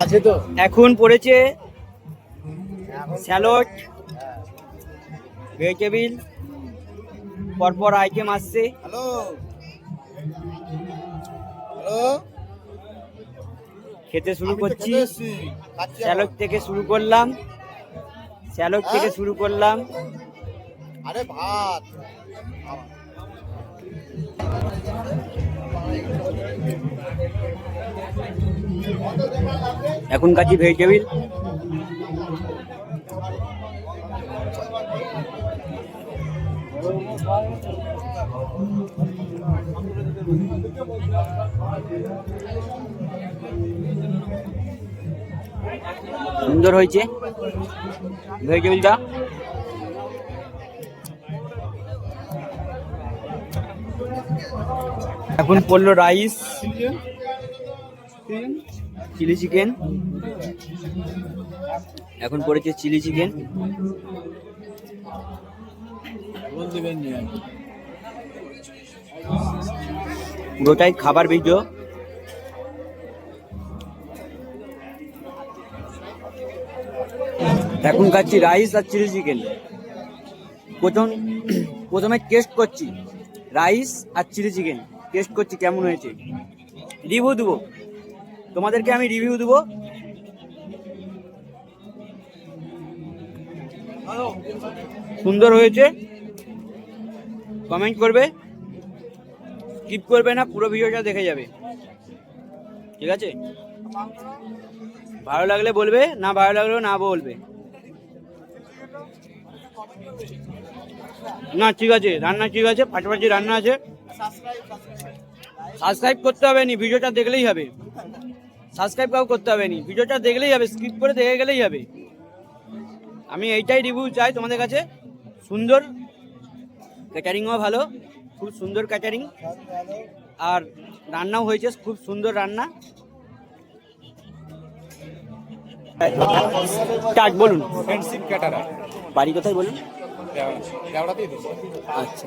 আছে তো? এখন পড়েছে স্যালড ভেজিটেবিল পরপর আইটেম আসছে। হ্যালো? হ্যালো? খেতে শুরু করছি। স্যালড থেকে শুরু করলাম। স্যালড থেকে হ্যাঁ? শুরু করলাম। আরে ভাত। এখন কাছি ভেজিটেবিল সুন্দর হয়েছে ভেজিটেবিলটা এখন পড়ল রাইস চিলি চিকেন। এখন পড়েছে চিলি চিকেন। পুরোটাই খাবার ভিডিও। এখন খাচ্ছি রাইস আর চিলি চিকেন। প্রথম, প্রথমে টেস্ট করছি। রাইস আর চিলি চিকেন। টেস্ট করছি কেমন হয়েছে। রিভিউ দেবো। তোমাদেরকে আমি রিভিউ দেবো। সুন্দর হয়েছে। কমেন্ট করবে। স্কিপ করবে না পুরো ভিডিওটা দেখে যাবে। ঠিক আছে? ভালো লাগলে বলবে না ভালো লাগলেও না বলবে। না ঠিক আছে রান্না ঠিক আছে ফাটাফাটি রান্না আছে। সাবস্ক্রাইব করতে হবে নি ভিডিওটা দেখলেই হবে। সাবস্ক্রাইব কাউ করতে হবে নি। ভিডিওটা দেখলেই হবে স্কিপ করে দেখে গেলেই হবে। আমি এইটাই রিভিউ চাই তোমাদের কাছে। সুন্দর ক্যাটারিংও ভালো খুব সুন্দর ক্যাটারিং আর রান্নাও হয়েছে খুব সুন্দর রান্না। বলুন। বাড়ি কোথায় বলুন? আচ্ছা।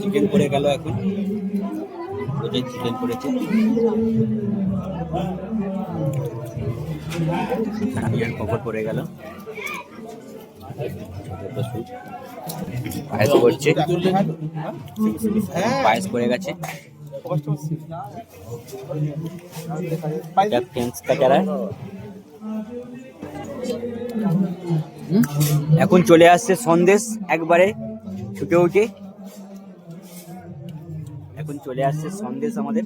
চিকেন পড়ে গেল এখন। ওটাই চিকেন পড়েছে। হাঁড়িয়ার কপর পড়ে গেল। পায়েস করছে পায়েস পড়ে গেছে। এখন চলে আসছে সন্দেশ একবারে। ছুটে উঠে। এখন চলে আসছে সন্দেশ আমাদের।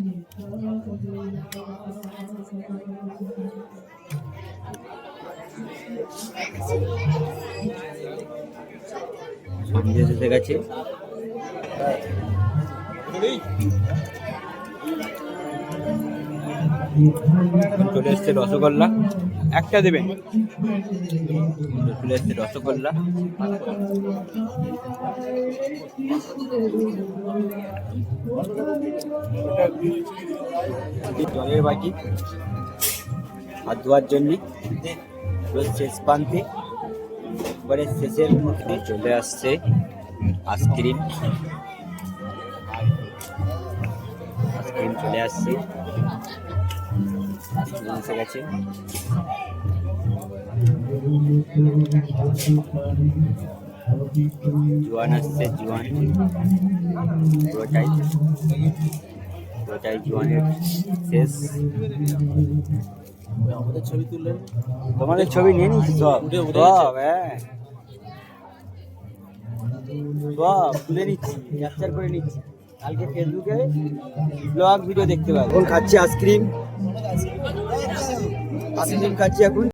সন্দেশ এসে গেছে। চলে এসছে রসগোল্লা। একটা দেবেন? চলে এসছে রসগোল্লা। জলের বাকি হাত ধোয়ার জন্যে। শেষ প্রান্তে। এবারে শেষের মুখে চলে আসছে আইসক্রিম আইসক্রিম চলে আসছে। এসে গেছে। জোয়ান আসছে জোয়ান। পুরোটাই। পুরোটাই জোয়ানের শেষ। আমাদের ছবি তুললেন তোমাদের ছবি নিয়ে নিচ্ছি সব সব হ্যাঁ। সব তুলে নিচ্ছি ক্যাপচার করে নিচ্ছি। কালকে ফেসবুকে ব্লগ ভিডিও দেখতে পাবো। এখন খাচ্ছি আইসক্রিম আইসক্রিম খাচ্ছি এখন।